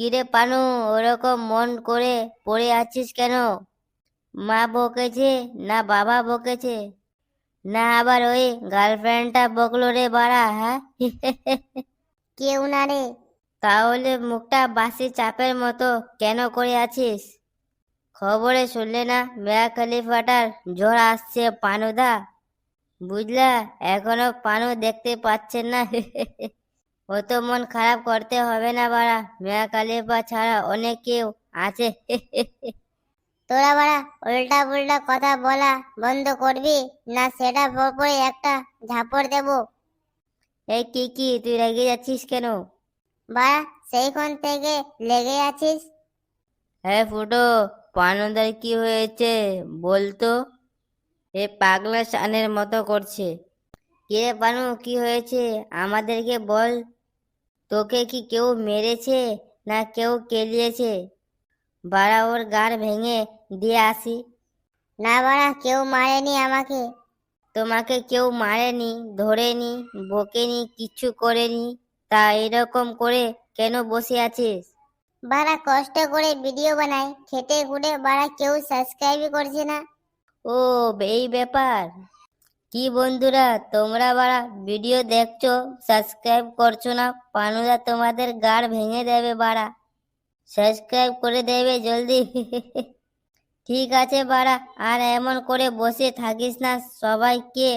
কিরে পানু ওরকম মন করে পড়ে আছিস কেন? মা বকেছে না বাবা বকেছে? না আবার ওই গার্লফ্রেন্ডটা বকলো রে বাড়া হ্যাঁ? কেউ না রে। তাহলে মুখটা বাসি চাপের মতো কেন করে আছিস? খবরে শুনলে না মেয়া খলিফাটার জ্বর আসছে পানুদা। বুঝলা এখনও পানু দেখতে পাচ্ছেন না। অত মন খারাপ করতে হবে না বাড়া। মেয়া খলিফা ছাড়া অনেক কেউ আছে। তোরা বাড়া উল্টা পুল্টা কথা বলা বন্ধ করবি না সেটা পরে একটা ঝাপড় দেব। এই কি কি, তুই রেগে যাচ্ছিস কেন? বাড়া সেইখান থেকে লেগে আছিস। হ্যাঁ ফুটো, পানুদার কি হয়েছে বলতো এ পাগলা সানের মতো করছে। কে পানু, কি হয়েছে আমাদেরকে বল। তোকে কি কেউ মেরেছে না কেউ কেলিয়েছে বাড়া ওর গাড় ভেঙে দিয়ে আসি। না বাড়া কেউ মারেনি আমাকে। তোমাকে কেউ মারেনি ধরেনি বকেনি কিচ্ছু করেনি। তা এরকম করে কেন বসে আছিস? বাড়া কষ্ট করে ভিডিও বানাই। খেটে খুটে বাড়া কেউ সাবস্ক্রাইবই করছে না। ও এই ব্যাপার। কি বন্ধুরা, তোমরা বাড়া ভিডিও দেখছ সাবস্ক্রাইব করছ না, পানুদা তোমাদের গাড় ভেঙে দেবে বাড়া। সাবস্ক্রাইব করে দেবে জলদি। ঠিক আছে বাড়া, আর এমন করে বসে থাকিস না, সবাইকে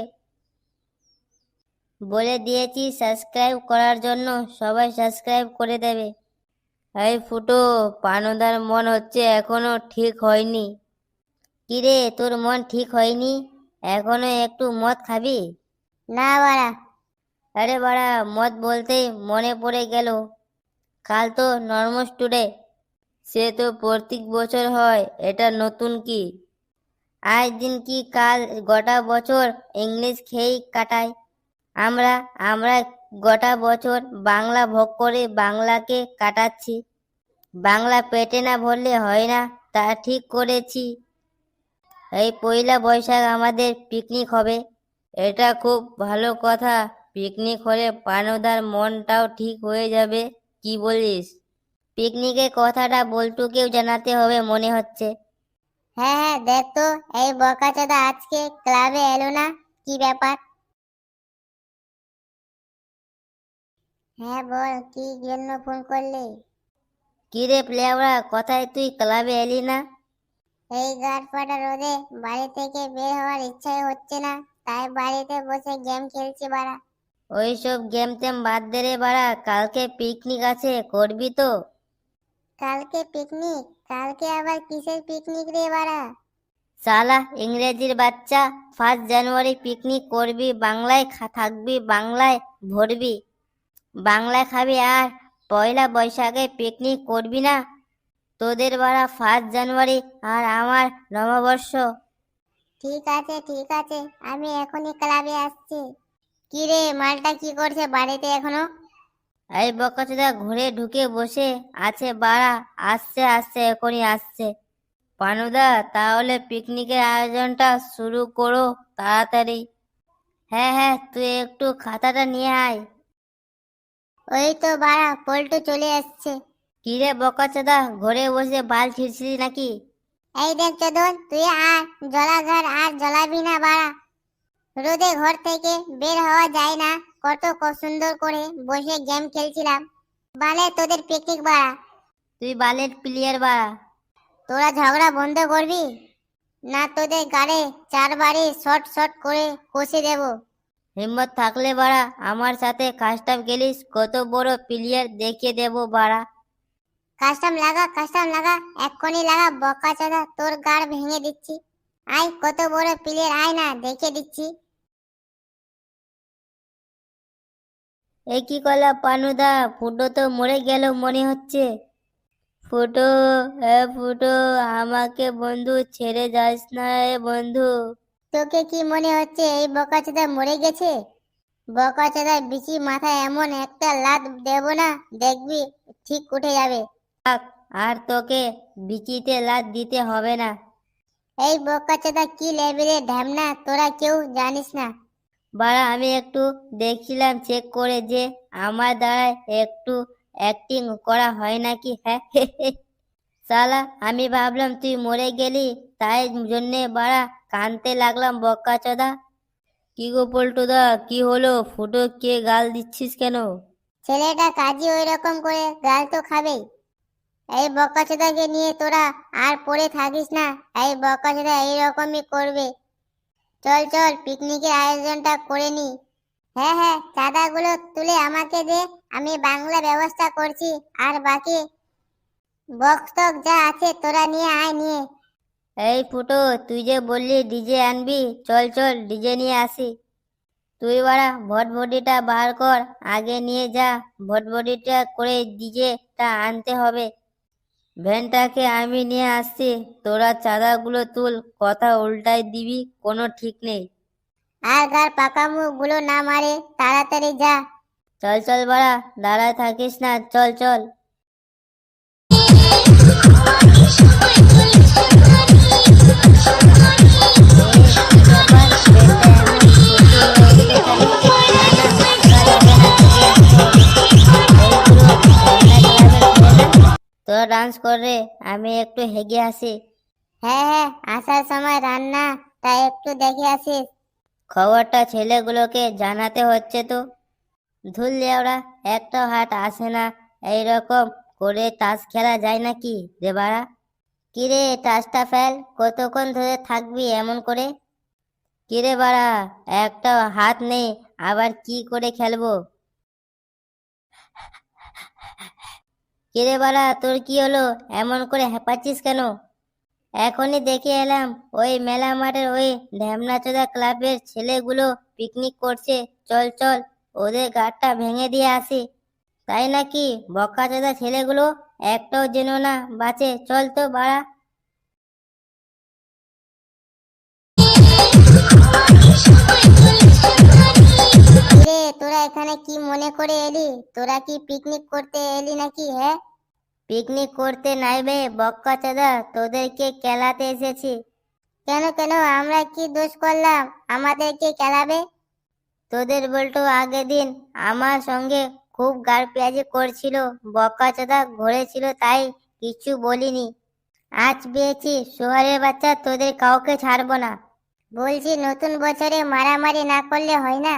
বলে দিয়েছি সাবস্ক্রাইব করার জন্য, সবাই সাবস্ক্রাইব করে দেবে। এই ফুটো, পানুদার মন হচ্ছে এখনও ঠিক হয়নি। কিরে, তোর মন ঠিক হয়নি? এখনও একটু মদ খাবি? না বাড়া। আরে বাড়া, মদ বলতেই মনে পড়ে গেল। কাল তো নর্মস টুডে সে তো প্রত্যেক বছর হয়, এটা নতুন কি? আজ দিন কি কাল গোটা বছর ইংলিশ খেয়েই কাটাই আমরা আমরা গোটা বছর বাংলা ভোগ করে বাংলাকে কাটাচ্ছি। বাংলা পেটে না ভরলে হয় না, তা ঠিক করেছি। এই পয়লা বৈশাখ আমাদের পিকনিক হবে। এটা খুব ভালো কথা। পিকনিক হলে পানুদার মনটাও ঠিক হয়ে যাবে কি বলিস? পিকনিকের কথাটা বল্টুকেও জানাতে হবে মনে হচ্ছে। হ্যাঁ হ্যাঁ দেখ তো এই বকাচোদা আজকে ক্লাবে এলো না? কি ব্যাপার? হ্যাঁ বল কি জন্য ফোন করলি? কিরে প্লেয়াররা কোথায় তুই ক্লাবে এলি না? এই গাছ ফাটা রোদে বাড়ি থেকে বের হওয়ার ইচ্ছাই হচ্ছে না। তাই বাড়িতে বসে গেম খেলছি বাড়া। ওইসব গেম টেম বাদ দে রে বাড়া কালকে পিকনিক আছে করবি তো। কালকে পিকনিক? কালকে আবার কিসের পিকনিক রে বাড়া? সালা ইংরেজির বাচ্চা ফার্স্ট জানুয়ারি পিকনিক করবি বাংলায় খা- থাকবি বাংলায় ভরবি। বাংলায় খাবি আর পয়লা বৈশাখে পিকনিক করবি না। তোদের বাড়া ফার্স্ট জানুয়ারি আর আমার নববর্ষ। ঠিক আছে ঠিক আছে আমি এখনই ক্লাবে আসছি। কি রে মালটা কি করছে বাড়িতে এখনও? এই বকাচোদা ঘুরে ঢুকে বসে আছে বাড়া আসছে আসছে এখনই আসছে। পানুদা তাহলে পিকনিকের আয়োজনটা শুরু করো তাড়াতাড়ি। হ্যাঁ হ্যাঁ তুই একটু খাতাটা নিয়ে আয়। ওই তো বাড়া পল্টু চলে আসছে। কিরে বকাচোদা ঘরে বসে বাল ছিড়ছিলি নাকি? এই দেখ চোদন তুই আর জলাধার আর জ্বলাবি না বাড়া। রোদে ঘর থেকে বের হওয়া যায় না কত সুন্দর করে বসে গেম খেলছিলাম। বালে তোদের পিকনিক বাড়া। তুই বালের প্লেয়ার বাড়া। তোরা ঝগড়া বন্ধ করবি? না তোদের গাড়ে চারবারই শর্ট শর্ট করে কষে দেব। হিম্মত থাকলে বাড়া আমার সাথে কাস্টম গেলিস কত বড় প্লেয়ার দেখিয়ে দেবো বাড়া। কাস্টম লাগা কাস্টম লাগা এক্ষুনি লাগা বকা চাদা তোর গাড় ভেঙে দিচ্ছি। আয় কত বড় প্লেয়ার আয় না দেখে দিচ্ছি। এই কি করলা পানুদা? ফুটো তো মরে গেল মনে হচ্ছে। ফুটো এ ফুটো আমাকে বন্ধু ছেড়ে যাস না এ বন্ধু। তোকে কি মনে হচ্ছে এই বকাচোদা মরে গেছে? বকাচোদা বিচি মাথায় এমন একটা লাত দেব না দেখবি ঠিক উঠে যাবে। থাক, আর তোকে বিচিতে লাদ দিতে হবে না। এই বকাচোদা কি লেভেলের ঢ্যামনা তোরা কেউ জানিস না। বাড়া আমি একটু দেখছিলাম চেক করে যে আমার দ্বারা একটু অ্যাক্টিং করা হয় নাকি হ্যাঁ? সালা আমি ভাবলাম তুই মরে গেলি তাই জন্যে বাড়া কানতে লাগলাম বক্কা চোদা কি গো পল্টুদা কি হলো? ফুটো কে গাল দিচ্ছিস কেন? ছেলেটা কাজী ওই রকম করে গাল তো খাবেই। এই বকাচোদাকে নিয়ে তোরা আর পড়ে থাকিস না। এই বকাচোদা এইরকমই করবে। চল চল, পিকনিকের আয়োজনটা করে নি। হ্যাঁ হ্যাঁ চাঁদাগুলো তুলে আমাকে দে, আমি বাংলা ব্যবস্থা করছি। আর বাকি বক্স টক যা আছে তোরা নিয়ে আয় নিয়ে। এই ফুটো, তুই যে বললি ডিজে আনবি, চল চল, ডিজে নিয়ে আসি। তুই বাড়া ভটভটিটা বার কর, আগে নিয়ে যা, ভটভটিটা করে ডিজেটা আনতে হবে। ভ্যানটাকে আমি নিয়ে আসছি তোরা চাঁদাগুলো তুল কথা উল্টাই দিবি কোনো ঠিক নেই। আর গার পাকা মুখগুলো না মারে তাড়াতাড়ি যা। চল চল বাড়া দাঁড়ায় থাকিস না চল চল। ডান্স কর, আমি একটু হেগে আসি হ্যাঁ হ্যাঁ আসার সময় রান্না, তাই একটু দেখে আসিস। খবরটা ছেলেগুলোকে জানাতে হচ্ছে তো। ধুল ওরা একটা হাট আসে না, এইরকম করে তাস খেলা যায় নাকি রে বাড়া? কিরে, তাসটা ফেল, কতক্ষণ ধরে থাকবি এমন করে? কিরে বাড়া, একটা হাত নেই, আবার কি করে খেলব? কিরে বাড়া, তোর কি হলো? এমন করে হেঁপাচ্ছিস কেন? এখনই দেখে এলাম, ওই মেলা মাঠের ওই ঢ্যামনাচোদা ক্লাবের ছেলেগুলো পিকনিক করছে। চল চল, ওদের গাড়টা ভেঙে দিয়ে আসি। তাই নাকি বক্কাচোদা ছেলেগুলো? একটাও যেন না বাঁচে। চল তো বাড়া। তোরা এখানে কি মনে করে এলি? তোরা কি পিকনিক করতে এলি নাকি হ্যাঁ পিকনিক করতে নাইবে বক্কাচোদা তোদেরকে খেলাতে এসেছি। কেন কেন? আমরা কি দোষ করলাম? আমাদেরকে খেলাবে তোদের বল্টু আগের দিন আমার সঙ্গে খুব গাড় পেঁয়াজি করছিল বক্কাচোদা ঘুরেছিল তাই কিছু বলিনি। আজ পেয়েছি সোহারের বাচ্চা তোদের কাউকে ছাড়বো না। বলছি নতুন বছরে মারামারি না করলে হয় না?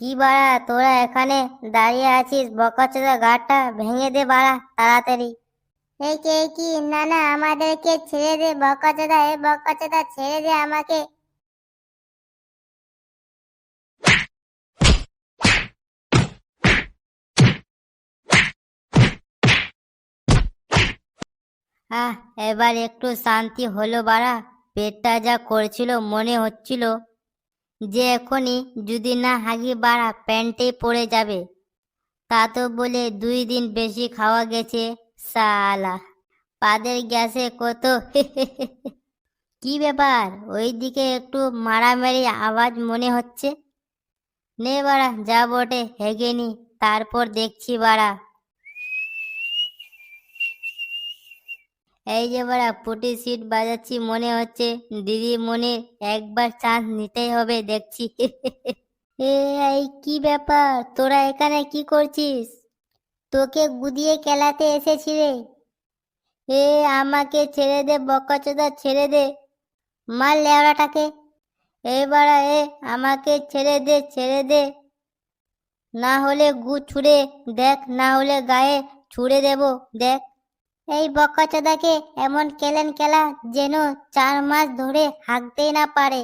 কি বাড়া তোরা এখানে দাঁড়িয়ে আছিস? বকাচোদা গাড়টা ভেঙে দে বাড়া তাড়াতাড়ি। এই কে কি? না না আমাদেরকে ছেড়ে দে বকাচোদা এ বকাচোদা ছেড়ে দে আমাকে। আহ এবার একটু শান্তি হলো বাড়া। পেটটা যা করছিল মনে হচ্ছিল। যে এখনই যদি না হাগি বাড়া প্যান্টে পড়ে যাবে, তা তো বলে দুই দিন বেশি খাওয়া গেছে, সালা। পাদের গ্যাসে কত? কি ব্যাপার? ওই দিকে একটু মারামারি আওয়াজ মনে হচ্ছে? নে বাড়া, যা বটে, হেগে নি। তারপর দেখছি বাড়া। এই যে বাড়া পুটি সিট বাজাচ্ছি, মনে হচ্ছে দিদি মনে একবার চান্স নিতেই হবে, দেখছি। এ এই কি ব্যাপার? তোরা এখানে কি করছিস? তোকে গুদিয়ে খেলাতে এসেছি রে। এ আমাকে ছেড়ে দে, বকাচোদা ছেড়ে দে। মার লেওড়াটাকে। এ বাড়া, এ আমাকে ছেড়ে দে ছেড়ে দে। না হলে গু ছুঁড়ে, দেখ, না হলে গায়ে ছুঁড়ে দেব, দেখ। এই বকাচোদাকে এমন কেলেন কেলা যেন চার মাস ধরে হাঁকতেই না পারে।